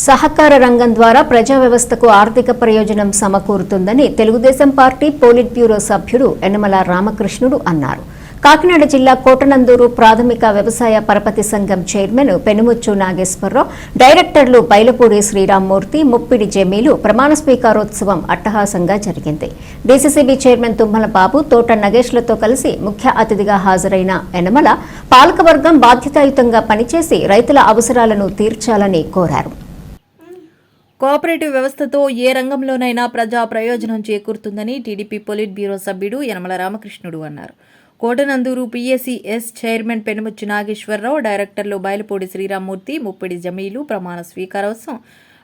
సహకార రంగం ద్వారా ప్రజా వ్యవస్థకు ఆర్థిక ప్రయోజనం సమకూరుతుందని తెలుగుదేశం పార్టీ పోలిట్ బ్యూరో సభ్యుడు యనమల రామకృష్ణుడు అన్నారు. కాకినాడ జిల్లా కోటనందూరు ప్రాథమిక వ్యవసాయ పరపతి సంఘం చైర్మన్ పెనుముచ్చు నాగేశ్వరరావు డైరెక్టర్లు బైలపూడి శ్రీరామ్మూర్తి ముప్పిడి జమీలు ప్రమాణ స్వీకారోత్సవం అట్టహాసంగా జరిగింది. డీసీసీబీ చైర్మన్ తుమ్మల బాబు తోట నగేష్లతో కలిసి ముఖ్య అతిథిగా హాజరైన యనమల పాలకవర్గం బాధ్యతాయుతంగా పనిచేసి రైతుల అవసరాలను తీర్చాలని కోరారు. కోఆపరేటివ్ వ్యవస్థతో ఏ రంగంలోనైనా ప్రజా ప్రయోజనం చేకూరుతుందని టీడీపీ పొలిట్ బ్యూరో సభ్యుడు యనమల రామకృష్ణుడు అన్నారు. కోటనందూరు పీఎస్సీఎస్ చైర్మన్ పెనుముచ్చి నాగేశ్వరరావు డైరెక్టర్లు బయలుపూడి శ్రీరామ్మూర్తి ముప్పిడి జమీలు ప్రమాణ స్వీకారోత్సవం.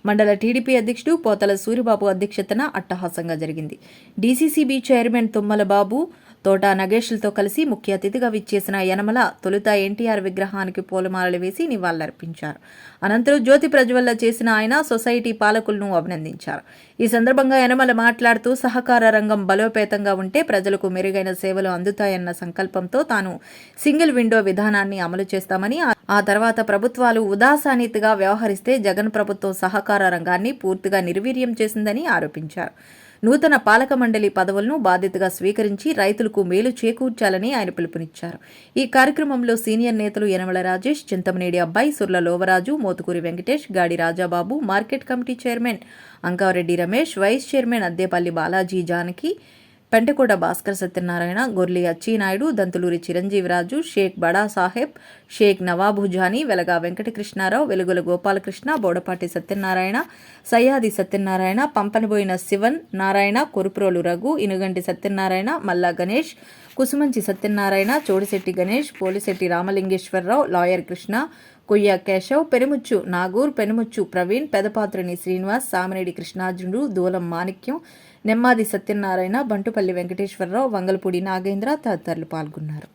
మండల టీడీపీ అధ్యక్షుడు పోతల సూరిబాబు అధ్యక్షతన అట్టహాసంగా జరిగింది. డీసీసీబీ చైర్మన్ తుమ్మల బాబు తోట నగేష్లతో కలిసి ముఖ్య అతిథిగా విచ్చేసిన యనమల తొలుత ఎన్టీఆర్ విగ్రహానికి పూలమాలలు వేసి నివాళులర్పించారు. అనంతరం జ్యోతి ప్రజ్వల్ల చేసిన ఆయన సొసైటీ పాలకులను అభినందించారు. ఈ సందర్భంగా యనమల మాట్లాడుతూ సహకార రంగం బలోపేతంగా ఉంటే ప్రజలకు మెరుగైన సేవలు అందుతాయన్న సంకల్పంతో తాను సింగిల్ విండో విధానాన్ని అమలు చేస్తామని ఆ- తర్వాత ప్రభుత్వాలు ఉదాసానీతిగా వ్యవహరిస్తే జగన్ ప్రభుత్వం సహకార రంగాన్ని పూర్తిగా నిర్వీర్యం చేసిందని ఆరోపించారు. నూతన పాలక మండలి పదవులను బాధ్యతగా స్వీకరించి రైతులకు మేలు చేకూర్చాలని ఆయన పిలుపునిచ్చారు. ఈ కార్యక్రమంలో సీనియర్ నేతలు యనమల రాజేష్ చింతమనేడి అబ్బాయి Surla Lovaraju Mothukuri Venkatesh Gadi Rajababu market committee chairman Ankareddy Ramesh vice chairman Addepalli Balaji Janaki Pentakota Bhaskar Satyanarayana Gorli Achinaidu Dantuluri Chiranjeeviraju Sheikh Bada Saheb Sheikh నవాబుజాని వెలగా వెంకటకృష్ణారావు వెలుగుల గోపాలకృష్ణ బోడపాటి సత్యనారాయణ సయ్యాది సత్యనారాయణ పంపనబోయిన శివన్ నారాయణ కొరుప్రోలు రఘు ఇనుగంటి సత్యనారాయణ మల్లా గణేష్ కుసుమంచి సత్యనారాయణ చోడిశెట్టి గణేష్ పోలిశెట్టి రామలింగేశ్వరరావు లాయర్ కృష్ణ కొయ్య కేశవ్ పెనుముచ్చు నాగూర్ పెనుముచ్చు ప్రవీణ్ పెదపాత్రిని శ్రీనివాస్ సామినేడి కృష్ణార్జునుడు దూలం మాణిక్యం నెమ్మాది సత్యనారాయణ బంటుపల్లి వెంకటేశ్వరరావు వంగలపూడి నాగేంద్ర తదితరులు పాల్గొన్నారు.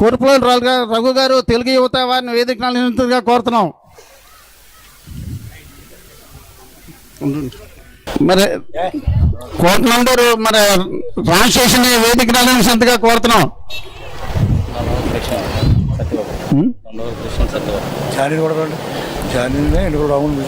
కోరుపులోని రఘు రఘు గారు తెలుగు యువత వారిని వేదిక నిరంతరంగా కోరుతున్నాం. మరి కోటనందరూ మరి ట్రాన్స్లేషన్ వేదిక రాలని సంతగా కోరుతున్నాం? ఛానల్ కూడా ఎన్ని కూడా రావును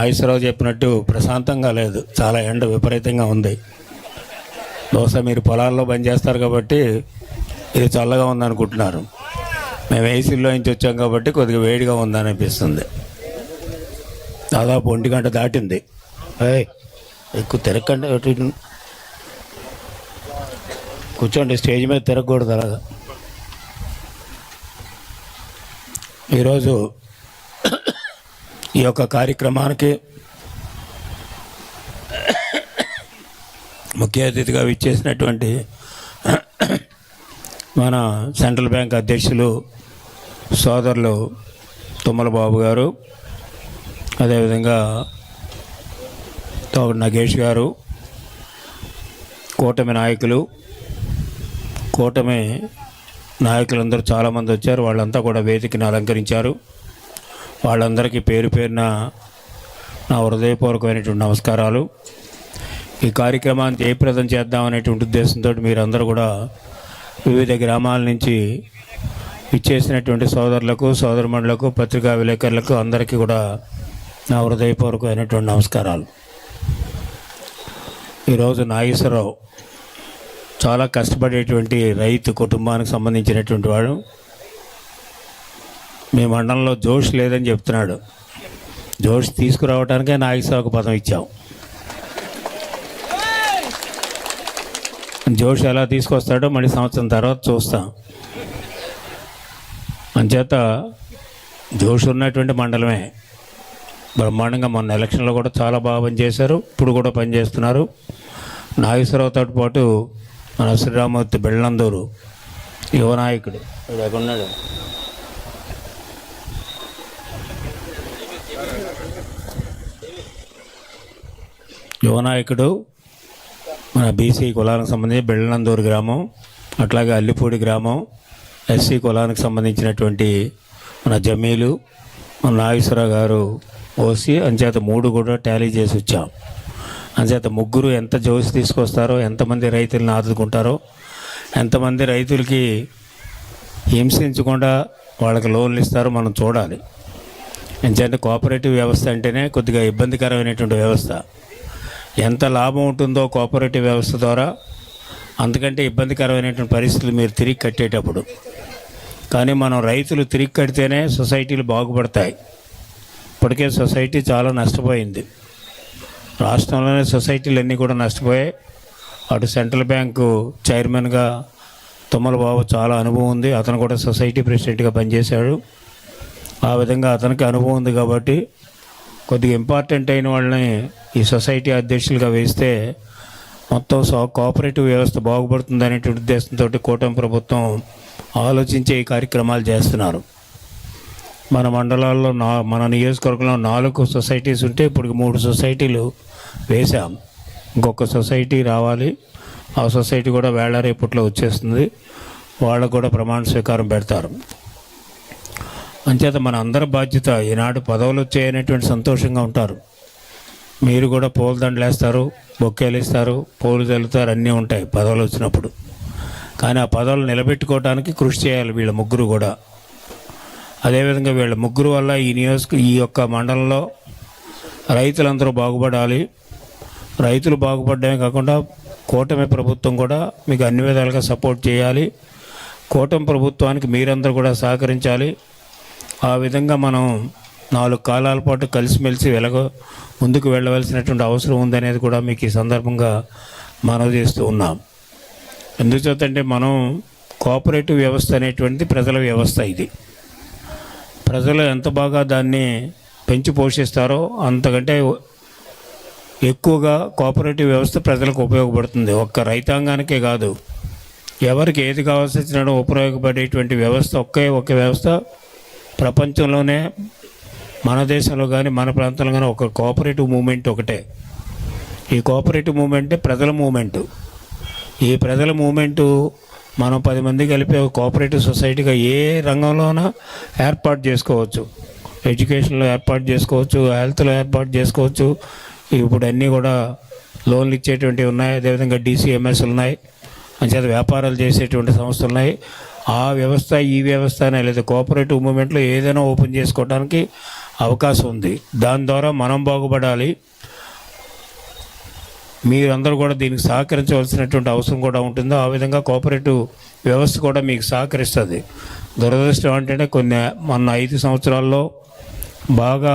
నాగేశ్వరరావు చెప్పినట్టు ప్రశాంతంగా లేదు. చాలా ఎండ విపరీతంగా ఉంది. బహుశా మీరు పొలాల్లో పని చేస్తారు కాబట్టి ఇది చల్లగా ఉందనుకుంటున్నారు. మేము ఏసీలో నుంచి వచ్చాం కాబట్టి కొద్దిగా వేడిగా ఉందని అనిపిస్తుంది దాదాపు ఒంటి గంట దాటింది. ఎక్కువ ఇటు. కూర్చోండి స్టేజ్ మీద తిరగకూడదు అలాగా. ఈరోజు ఈ యొక్క కార్యక్రమానికి ముఖ్య అతిథిగా విచ్చేసినటువంటి మన సెంట్రల్ బ్యాంక్ అధ్యక్షులు సోదరులు తుమ్మల బాబు గారు అదేవిధంగా తోడు నగేష్ గారు కూటమి నాయకులు కూటమి నాయకులందరూ చాలామంది వచ్చారు. వాళ్ళంతా కూడా వేదికను అలంకరించారు. వాళ్ళందరికీ పేరు పేరున నా హృదయపూర్వకమైనటువంటి నమస్కారాలు. ఈ కార్యక్రమాన్ని జయప్రదం చేద్దామనేటువంటి ఉద్దేశంతో మీరందరూ కూడా వివిధ గ్రామాల నుంచి ఇచ్చేసినటువంటి సోదరులకు సోదరుమణులకు పత్రికా విలేకరులకు అందరికీ కూడా నా హృదయపూర్వకమైనటువంటి నమస్కారాలు. ఈరోజు నాగేశ్వరరావు చాలా కష్టపడేటువంటి రైతు కుటుంబానికి సంబంధించినటువంటి వాడు. మీ మండలంలో జోష్ లేదని చెప్తున్నాడు. జోష్ తీసుకురావడానికే నాగేశ్వరరావుకు పదం ఇచ్చాం. జోష్ ఎలా తీసుకొస్తాడో మళ్ళీ సంవత్సరం తర్వాత చూస్తాం. అంచేత జోష్ ఉన్నటువంటి మండలమే. బ్రహ్మాండంగా మొన్న ఎలక్షన్లో కూడా చాలా బాగా పనిచేశారు. ఇప్పుడు కూడా పనిచేస్తున్నారు. నాగేశ్వరరావుతో పాటు మన శ్రీరామూర్తి బెళ్ళందూరు యువ నాయకుడు. ఇక్కడ ఎక్కడున్నాడు యువనాయకుడు మన బీసీ కులానికి సంబంధించి బెళ్ళనందూరు గ్రామం అట్లాగే అల్లిపూడి గ్రామం ఎస్సీ కులానికి సంబంధించినటువంటి మన జమీలు మన నాగేశ్వరరావు గారు ఓసి అంచేత మూడు కూడా టాలీ చేసి వచ్చాం. అంచేత ముగ్గురు ఎంత జోసి తీసుకొస్తారో ఎంతమంది రైతులను ఆదుకుంటారో ఎంతమంది రైతులకి హింసించకుండా వాళ్ళకి లోన్లు ఇస్తారో మనం చూడాలి. ఎందుకంటే కోఆపరేటివ్ వ్యవస్థ అంటేనే కొద్దిగా ఇబ్బందికరమైనటువంటి వ్యవస్థ. ఎంత లాభం ఉంటుందో కోఆపరేటివ్ వ్యవస్థ ద్వారా అంతకంటే ఇబ్బందికరమైనటువంటి పరిస్థితులు మీరు తిరిగి కట్టేటప్పుడు. కానీ మనం రైతులు తిరిగి కడితేనే సొసైటీలు బాగుపడతాయి. ఇప్పటికే సొసైటీ చాలా నష్టపోయింది. రాష్ట్రంలోనే సొసైటీలు అన్నీ కూడా నష్టపోయాయి. అటు సెంట్రల్ బ్యాంకు చైర్మన్గా తుమ్మల బాబు చాలా అనుభవం ఉంది. అతను కూడా సొసైటీ ప్రెసిడెంట్గా పనిచేశాడు. ఆ విధంగా అతనికి అనుభవం ఉంది కాబట్టి కొద్దిగా ఇంపార్టెంట్ అయిన వాళ్ళని ఈ సొసైటీ అధ్యక్షులుగా వేస్తే మొత్తం సో కోఆపరేటివ్ వ్యవస్థ బాగుపడుతుంది అనేటువంటి ఉద్దేశంతో కూటమి ప్రభుత్వం ఆలోచించే ఈ కార్యక్రమాలు చేస్తున్నారు. మన మండలాల్లో నా మన నియోజకవర్గంలో నాలుగు సొసైటీస్ ఉంటే ఇప్పుడు మూడు సొసైటీలు వేశాం. ఇంకొక సొసైటీ రావాలి. ఆ సొసైటీ కూడా వేళ రేపట్లో వచ్చేస్తుంది. వాళ్ళకు కూడా ప్రమాణ స్వీకారం పెడతారు. అంచేత మన అందరి బాధ్యత ఈనాడు పదవులు వచ్చాయనేటువంటి సంతోషంగా ఉంటారు. మీరు కూడా పూలదండలు వేస్తారు బొక్కేలు ఇస్తారు పూలు చల్లుతారు అన్నీ ఉంటాయి పదవులు వచ్చినప్పుడు. కానీ ఆ పదవులు నిలబెట్టుకోవడానికి కృషి చేయాలి వీళ్ళ ముగ్గురు కూడా. అదేవిధంగా వీళ్ళ ముగ్గురు వల్ల ఈ నియోజక ఈ యొక్క మండలంలో రైతులందరూ బాగుపడాలి. రైతులు బాగుపడడమే కాకుండా కూటమి ప్రభుత్వం కూడా మీకు అన్ని విధాలుగా సపోర్ట్ చేయాలి. కూటమి ప్రభుత్వానికి మీరందరూ కూడా సహకరించాలి. ఆ విధంగా మనం నాలుగు కాలాల పాటు కలిసిమెలిసి వెలగ ముందుకు వెళ్ళవలసినటువంటి అవసరం ఉందనేది కూడా మీకు ఈ సందర్భంగా మనవి చేస్తూ ఉన్నాం. ఎందుచేతంటే మనం కోఆపరేటివ్ వ్యవస్థ అనేటువంటిది ప్రజల వ్యవస్థ ఇది. ప్రజలు ఎంత బాగా దాన్ని పెంచి పోషిస్తారో అంతకంటే ఎక్కువగా కోఆపరేటివ్ వ్యవస్థ ప్రజలకు ఉపయోగపడుతుంది. ఒక్క రైతాంగానికే కాదు ఎవరికి ఏది కావాల్సి వచ్చినా ఉపయోగపడేటువంటి వ్యవస్థ ఒకే ఒక వ్యవస్థ ప్రపంచంలోనే మన దేశంలో కానీ మన ప్రాంతంలో కానీ ఒక కోఆపరేటివ్ మూమెంట్ ఒకటే. ఈ కోఆపరేటివ్ మూమెంటే ప్రజల మూమెంట్ ఈ ప్రజల మూమెంటు మనం పది మంది కలిపి ఒక కోఆపరేటివ్ సొసైటీగా ఏ రంగంలోనా ఏర్పాటు చేసుకోవచ్చు. ఎడ్యుకేషన్లో ఏర్పాటు చేసుకోవచ్చు హెల్త్లో ఏర్పాటు చేసుకోవచ్చు. ఇప్పుడు అన్నీ కూడా లోన్లు ఇచ్చేటువంటివి ఉన్నాయి. అదేవిధంగా డీసీఎంఎస్ ఉన్నాయి. అంచేత వ్యాపారాలు చేసేటువంటి సంస్థలు ఉన్నాయి. ఆ వ్యవస్థ ఈ వ్యవస్థ అనే లేదా కోఆపరేటివ్ మూమెంట్లో ఏదైనా ఓపెన్ చేసుకోవడానికి అవకాశం ఉంది. దాని ద్వారా మనం బాగుపడాలి. మీరందరూ కూడా దీనికి సహకరించవలసినటువంటి అవసరం కూడా ఉంటుందో ఆ విధంగా కోఆపరేటివ్ వ్యవస్థ కూడా మీకు సహకరిస్తుంది. దురదృష్టం అంటే కొన్ని మొన్న ఐదు సంవత్సరాల్లో బాగా